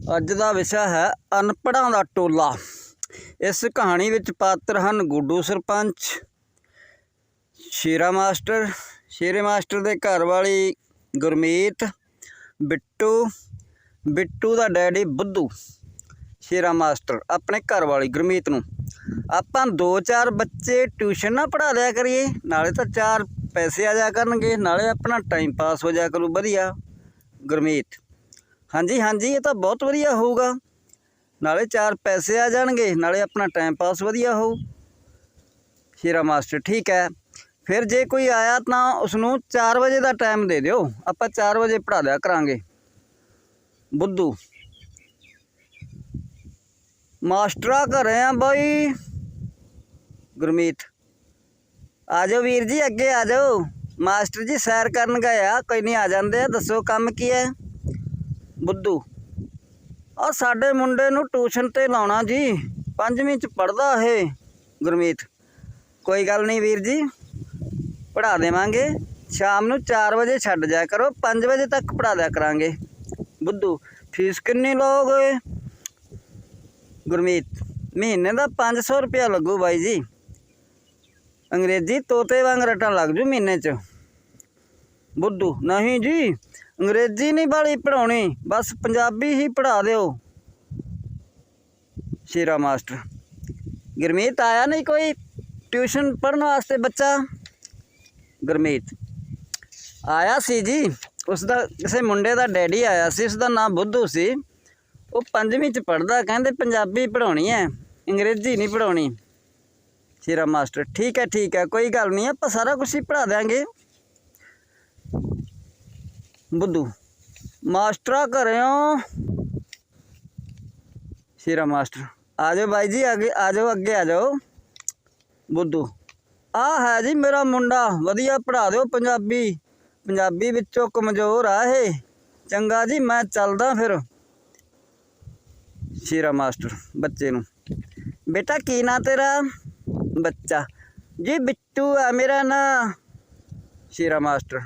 ਅੱਜ ਦਾ ਵਿਸ਼ਾ ਹੈ ਅਨਪੜ੍ਹਾਂ ਦਾ ਟੋਲਾ। ਇਸ ਕਹਾਣੀ ਵਿੱਚ ਪਾਤਰ ਹਨ ਗੁੱਡੂ ਸਰਪੰਚ, ਸ਼ੇਰਾ ਮਾਸਟਰ, ਸ਼ੇਰੇ ਮਾਸਟਰ ਦੇ ਘਰ ਵਾਲੀ ਗੁਰਮੀਤ, ਬਿੱਟੂ ਬਿੱਟੂ ਦਾ ਡੈਡੀ ਬੁੱਧੂ, ਸ਼ੇਰਾ ਮਾਸਟਰ ਆਪਣੇ ਘਰ ਵਾਲੀ ਗੁਰਮੀਤ ਨੂੰ। ਆਪਾਂ ਦੋ ਚਾਰ ਬੱਚੇ ਟਿਊਸ਼ਨ ਨਾ ਪੜ੍ਹਾ ਲਿਆ ਕਰੀਏ, ਨਾਲੇ ਤਾਂ ਚਾਰ ਪੈਸੇ ਆ ਜਾ ਕਰਨਗੇ, ਨਾਲੇ ਆਪਣਾ ਟਾਈਮ ਪਾਸ ਹੋ ਜਾ ਕਰੂ, ਵਧੀਆ। ਗੁਰਮੀਤ ਹਾਂਜੀ ਹਾਂਜੀ, ਇਹ ਤਾਂ ਬਹੁਤ ਵਧੀਆ ਹੋਊਗਾ। ਨਾਲੇ ਚਾਰ ਪੈਸੇ ਆ ਜਾਣਗੇ, ਨਾਲੇ ਆਪਣਾ ਟਾਈਮ ਪਾਸ ਵਧੀਆ ਹੋਊ। ਸ਼ੇਰਾ ਮਾਸਟਰ, ਠੀਕ ਹੈ। ਫਿਰ ਜੇ ਕੋਈ ਆਇਆ ਤਾਂ ਉਸ ਨੂੰ 4 ਵਜੇ ਦਾ ਟਾਈਮ ਦੇ ਦਿਓ। ਆਪਾਂ 4 ਵਜੇ ਪੜ੍ਹਾ ਲਿਆ ਕਰਾਂਗੇ। ਬੁੱਧੂ। ਮਾਸਟਰਾ ਘਰੇ ਆ ਬਾਈ। ਗੁਰਮੀਤ। ਆ ਜਾਓ ਵੀਰ ਜੀ, ਅੱਗੇ ਆ ਜਾਓ। ਮਾਸਟਰ ਜੀ ਸੈਰ ਕਰਨ ਗਏ ਆ, ਕੋਈ ਨਹੀਂ ਆ ਜਾਂਦੇ ਆ, ਦੱਸੋ ਕੰਮ ਕੀ ਹੈ? ਬੁੱਧੂ। ਆ ਸਾਡੇ ਮੁੰਡੇ ਨੂੰ ਟਿਊਸ਼ਨ ਤੇ ਲਾਉਣਾ ਜੀ। ਪੰਜਵੀਂ ਚ ਪੜਦਾ ਇਹ, ਗੁਰਮੀਤ। ਕੋਈ ਗੱਲ ਨਹੀਂ ਵੀਰ ਜੀ, ਪੜ੍ਹਾ ਦੇਵਾਂਗੇ। ਸ਼ਾਮ ਨੂੰ 4 ਵਜੇ ਛੱਡ ਜਾਇਆ ਕਰੋ 5 ਵਜੇ ਤੱਕ ਪੜ੍ਹਾ ਦਿਆ ਕਰਾਂਗੇ। ਬੁੱਧੂ, ਫੀਸ ਕਿੰਨੀ ਲਓਗੇ? ਗੁਰਮੀਤ, ਮਹੀਨੇ ਦਾ 500 ਰੁਪਇਆ ਲੱਗੂ ਬਾਈ ਜੀ। ਅੰਗਰੇਜ਼ੀ ਤੋਤੇ ਵਾਂਗ ਰਟਣ ਲੱਗ ਜੂ ਮਹੀਨੇ 'ਚ। ਬੁੱਧੂ, ਨਹੀਂ ਜੀ ਅੰਗਰੇਜ਼ੀ ਨਹੀਂ ਬਾਲੀ ਪੜਾਉਣੀ ਬਸ ਪੰਜਾਬੀ ਹੀ ਪੜਾ ਦਿਓ। ਸ਼ੇਰਾ ਮਾਸਟਰ। ਗੁਰਮੀਤ ਆਇਆ ਨਹੀਂ ਕੋਈ ਟਿਊਸ਼ਨ ਪੜਨ ਵਾਸਤੇ ਬੱਚਾ? ਗੁਰਮੀਤ। ਆਇਆ ਸੀ ਜੀ ਉਸ ਦਾ ਕਿਸੇ ਮੁੰਡੇ ਦਾ ਡੈਡੀ ਆਇਆ ਸੀ ਉਸ ਦਾ ਨਾਮ ਬੁੱਧੂ ਸੀ। ਉਹ ਪੰਜਵੀਂ ਚ ਪੜਦਾ ਕਹਿੰਦੇ ਪੰਜਾਬੀ ਪੜਾਉਣੀ ਹੈ, ਅੰਗਰੇਜ਼ੀ ਨਹੀਂ ਪੜਾਉਣੀ ਸ਼ੇਰਾ ਮਾਸਟਰ, ਠੀਕ ਹੈ ਠੀਕ ਹੈ, ਕੋਈ ਗੱਲ ਨਹੀਂ, ਆਪਾਂ ਸਾਰਾ ਕੁਝ ਹੀ ਪੜਾ ਦਿਆਂਗੇ। ਬੁੱਧੂ, ਮਾਸਟਰਾ ਘਰਿਓ। ਸ਼ੇਰਾ ਮਾਸਟਰ, ਆ ਜਾਓ ਬਾਈ ਜੀ, ਅੱਗੇ, ਆ ਜਾਓ, ਅੱਗੇ ਆ ਜਾਓ। ਬੁੱਧੂ, ਆ ਹੈ ਜੀ ਮੇਰਾ ਮੁੰਡਾ, ਵਧੀਆ ਪੜਾ ਦਿਓ ਪੰਜਾਬੀ। ਪੰਜਾਬੀ ਵਿੱਚੋਂ ਕਮਜ਼ੋਰ ਆ ਇਹ। ਚੰਗਾ ਜੀ, ਮੈਂ ਚੱਲਦਾ ਫਿਰ। ਸ਼ੇਰਾ ਮਾਸਟਰ, ਬੱਚੇ ਨੂੰ। ਬੇਟਾ, ਕੀ ਨਾਂ ਤੇਰਾ? ਬੱਚਾ। ਜੀ ਬਿੱਟੂ ਆ ਮੇਰਾ ਨਾਂ। ਸ਼ੇਰਾ ਮਾਸਟਰ,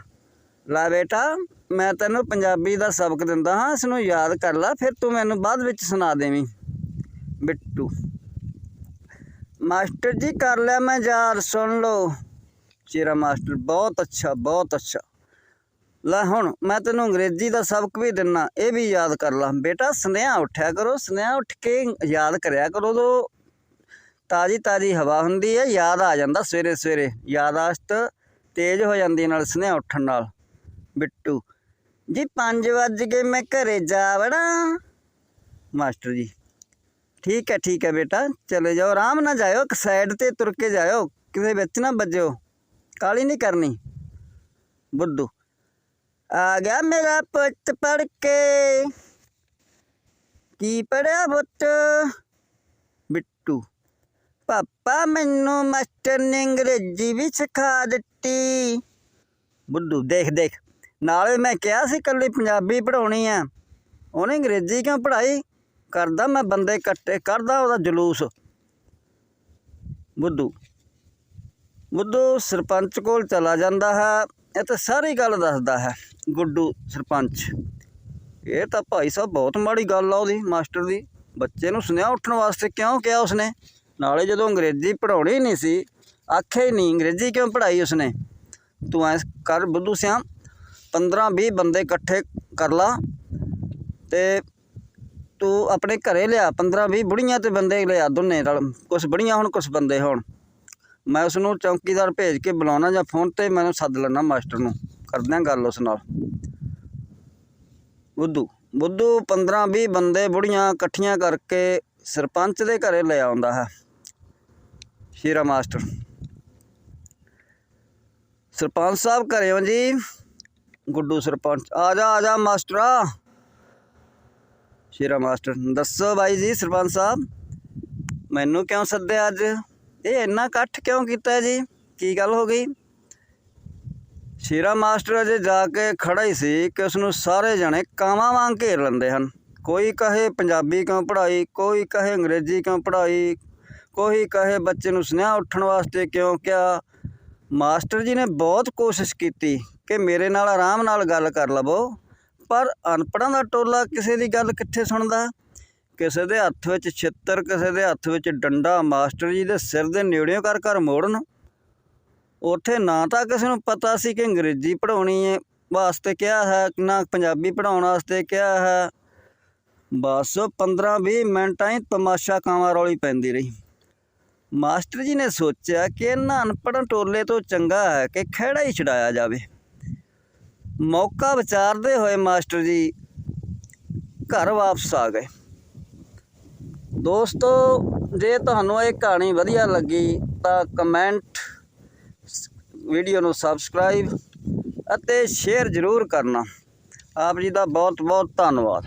ਲੈ ਬੇਟਾ। ਮੈਂ ਤੈਨੂੰ ਪੰਜਾਬੀ ਦਾ ਸਬਕ ਦਿੰਦਾ ਹਾਂ ਇਸ ਨੂੰ ਯਾਦ ਕਰ ਲੈ, ਫਿਰ ਤੂੰ ਮੈਨੂੰ ਬਾਅਦ ਵਿੱਚ ਸੁਣਾ ਦੇਵੀਂ। ਬਿੱਟੂ, ਮਾਸਟਰ ਜੀ ਕਰ ਲਿਆ ਮੈਂ ਯਾਰ ਸੁਣ ਲਓ। ਸ਼ੇਰਾ ਮਾਸਟਰ, ਬਹੁਤ ਅੱਛਾ ਬਹੁਤ ਅੱਛਾ। ਲੈ ਹੁਣ, ਮੈਂ ਤੈਨੂੰ ਅੰਗਰੇਜ਼ੀ ਦਾ ਸਬਕ ਵੀ ਦਿੰਨਾ, ਇਹ ਵੀ ਯਾਦ ਕਰ ਲਾ। ਬੇਟਾ, ਸੁਨੇਹਾ ਉੱਠਿਆ ਕਰੋ, ਸੁਨੇਹਾ ਉੱਠ ਕੇ ਯਾਦ ਕਰਿਆ ਕਰੋ, ਉਦੋਂ ਤਾਜੀ ਤਾਜੀ ਹਵਾ ਹੁੰਦੀ ਹੈ, ਯਾਦ ਆ ਜਾਂਦਾ ਸਵੇਰੇ ਸਵੇਰੇ। ਯਾਦਾਸ਼ਤ ਤੇਜ਼ ਹੋ ਜਾਂਦੀ ਨਾਲ ਸੁਨੇਹਾ ਉੱਠਣ ਨਾਲ। ਬਿੱਟੂ ਜੀ 5 ਵੱਜ ਗਏ, ਮੈਂ ਘਰੇ ਜਾ ਵੜਾਂ। ਮਾਸਟਰ ਜੀ, ਠੀਕ ਹੈ ਠੀਕ ਹੈ ਬੇਟਾ, ਚਲੇ ਜਾਓ, ਆਰਾਮ ਨਾਲ ਜਾਇਓ, ਇੱਕ ਸਾਈਡ ਤੇ ਤੁਰ ਕੇ ਜਾਇਓ, ਕਿਸੇ ਵਿੱਚ ਨਾ ਵੱਜਿਓ ਕਾਲੀ ਨਹੀਂ ਕਰਨੀ। ਬੁੱਧੂ ਆ ਗਿਆ ਮੇਰਾ ਪੁੱਤ ਪੜ ਕੇ। ਕੀ ਪੜਿਆ ਪੁੱਤ? ਬਿੱਟੂ, ਪਾਪਾ ਮੈਨੂੰ ਮਾਸਟਰ ਨੇ ਅੰਗਰੇਜ਼ੀ ਵੀ ਸਿਖਾ ਦਿੱਤੀ। ਬੁੱਧੂ ਦੇਖ ਦੇਖ ਨਾਲੇ ਮੈਂ ਕਿਹਾ ਸੀ ਕੱਲੀ ਪੰਜਾਬੀ ਪੜਾਉਣੀ ਆ। ਉਹਨੇ ਅੰਗਰੇਜ਼ੀ ਕਿਉਂ ਪੜਾਈ ਕਰਦਾ ਮੈਂ ਬੰਦੇ ਇਕੱਠੇ, ਕਰਦਾ ਉਹਦਾ ਜਲੂਸ। ਬੁੱਧੂ। ਬੁੱਧੂ ਸਰਪੰਚ ਕੋਲ ਚਲਾ ਜਾਂਦਾ ਹੈ, ਇਹ ਤਾਂ ਸਾਰੀ ਗੱਲ ਦੱਸਦਾ ਹੈ, ਗੁੱਡੂ ਸਰਪੰਚ। ਇਹ ਤਾਂ ਭਾਈ ਸਾਹਿਬ ਬਹੁਤ ਮਾੜੀ ਗੱਲ ਆ ਉਹਦੀ, ਮਾਸਟਰ ਦੀ। ਬੱਚੇ ਨੂੰ ਸੁਨੇਹਾ ਉੱਠਣ ਵਾਸਤੇ ਕਿਉਂ ਕਿਹਾ ਉਸਨੇ? ਨਾਲੇ ਜਦੋਂ ਅੰਗਰੇਜ਼ੀ ਪੜਾਉਣੀ ਨਹੀਂ ਸੀ ਆਖੇ ਹੀ ਨਹੀਂ, ਅੰਗਰੇਜ਼ੀ ਕਿਉਂ ਪੜਾਈ ਉਸਨੇ? ਤੂੰ ਐ ਕਰ ਬੁੱਧੂ ਸਿਆਮ 15 20 ਬੰਦੇ ਇਕੱਠੇ ਕਰ ਲਾ ਤੇ ਤੂੰ ਆਪਣੇ ਘਰੇ ਲਿਆ 15 20 ਬੁੜੀਆਂ ਤੇ ਬੰਦੇ ਲਿਆ ਦੋਨੇ ਨਾਲ ਕੁਝ ਬੁੜੀਆਂ ਹੁਣ ਕੁਝ ਬੰਦੇ ਹੋਣ। ਮੈਂ ਉਸ ਨੂੰ ਚੌਕੀਦਾਰ ਭੇਜ ਕੇ ਬੁਲਾਉਣਾ ਜਾਂ ਫੋਨ ਤੇ ਮੈਨੂੰ ਸੱਦ ਲੈਣਾ ਮਾਸਟਰ ਨੂੰ ਕਰਦੇ ਹਾਂ ਗੱਲ ਉਸ ਨਾਲ। ਬੁੱਧੂ ਬੁੱਧੂ 15 20 ਬੰਦੇ ਬੁੜੀਆਂ ਇਕੱਠੀਆਂ ਕਰਕੇ ਸਰਪੰਚ ਦੇ ਘਰੇ ਲੈ ਆਉਂਦਾ ਹੈ। ਸ਼ੇਰਾ ਮਾਸਟਰ। ਸਰਪੰਚ ਸਾਹਿਬ ਘਰੇ ਹੋ ਜੀ। ਗੁੱਡੂ ਸਰਪੰਚ। ਆ ਜਾ ਆ ਜਾ ਮਾਸਟਰਾ। ਸ਼ੇਰਾ ਮਾਸਟਰ, ਦੱਸੋ ਬਾਈ ਜੀ, ਸਰਪੰਚ ਸਾਹਿਬ, ਮੈਨੂੰ ਕਿਉਂ ਸੱਦਿਆ ਅੱਜ? ਇਹ ਇੰਨਾ ਇਕੱਠ ਕਿਉਂ ਕੀਤਾ ਜੀ? ਕੀ ਗੱਲ ਹੋ ਗਈ? ਸ਼ੇਰਾ ਮਾਸਟਰ ਅਜੇ ਜਾ ਕੇ ਖੜਾ ਹੀ ਸੀ ਕਿ ਉਸ ਨੂੰ ਸਾਰੇ ਜਣੇ ਕਾਵਾਂ ਵਾਂਗ ਘੇਰ ਲੈਂਦੇ ਹਨ। ਕੋਈ ਕਹੇ ਪੰਜਾਬੀ ਕਿਉਂ ਪੜ੍ਹਾਈ, ਕੋਈ ਕਹੇ ਅੰਗਰੇਜ਼ੀ ਕਿਉਂ ਪੜ੍ਹਾਈ, ਕੋਈ ਕਹੇ ਬੱਚੇ ਨੂੰ ਸੁਨੇਹਾ ਉੱਠਣ ਵਾਸਤੇ ਕਿਉਂ ਕਿਹਾ ਮਾਸਟਰ ਜੀ ਨੇ ਬਹੁਤ ਕੋਸ਼ਿਸ਼ ਕੀਤੀ ਕਿ ਮੇਰੇ ਨਾਲ ਆਰਾਮ ਨਾਲ ਗੱਲ ਕਰ ਲਵੋ, ਪਰ ਅਨਪੜ੍ਹਾਂ ਦਾ ਟੋਲਾ ਕਿਸੇ ਦੀ ਗੱਲ ਕਿੱਥੇ ਸੁਣਦਾ? ਕਿਸੇ ਦੇ ਹੱਥ ਵਿੱਚ ਛਿੱਤਰ, ਕਿਸੇ ਦੇ ਹੱਥ ਵਿੱਚ ਡੰਡਾ ਮਾਸਟਰ ਜੀ ਦੇ ਸਿਰ ਦੇ ਨੇੜਿਓਂ ਕਰ ਕਰ ਮੋੜਨ। ਉੱਥੇ ਨਾ ਤਾਂ ਕਿਸੇ ਨੂੰ ਪਤਾ ਸੀ ਕਿ ਅੰਗਰੇਜ਼ੀ ਪੜ੍ਹਾਉਣੀ ਹੈ ਵਾਸਤੇ ਕਿਹਾ ਹੈ, ਨਾ ਪੰਜਾਬੀ ਪੜ੍ਹਾਉਣ ਵਾਸਤੇ ਕਿਹਾ ਹੈ। ਬਸ 15-20 ਮਿੰਟਾਂ ਹੀ ਤਮਾਸ਼ਾ ਕਾਵਾਂ ਰੌਲੀ ਪੈਂਦੀ ਰਹੀ। ਮਾਸਟਰ ਜੀ ਨੇ ਸੋਚਿਆ ਕਿ ਇਹਨਾਂ ਅਨਪੜ੍ਹ ਟੋਲੇ ਤੋਂ ਚੰਗਾ ਹੈ ਕਿ ਖਹਿੜਾ ਹੀ ਛਡਾਇਆ ਜਾਵੇ। ਮੌਕਾ ਵਿਚਾਰਦੇ ਹੋਏ ਮਾਸਟਰ ਜੀ ਘਰ ਵਾਪਸ ਆ ਗਏ। ਦੋਸਤੋ, ਜੇ ਤੁਹਾਨੂੰ ਇਹ ਕਹਾਣੀ ਵਧੀਆ ਲੱਗੀ ਤਾਂ ਕਮੈਂਟ, ਵੀਡੀਓ ਨੂੰ ਸਬਸਕ੍ਰਾਈਬ ਅਤੇ ਸ਼ੇਅਰ ਜ਼ਰੂਰ ਕਰਨਾ। ਆਪ ਜੀ ਦਾ ਬਹੁਤ ਬਹੁਤ ਧੰਨਵਾਦ।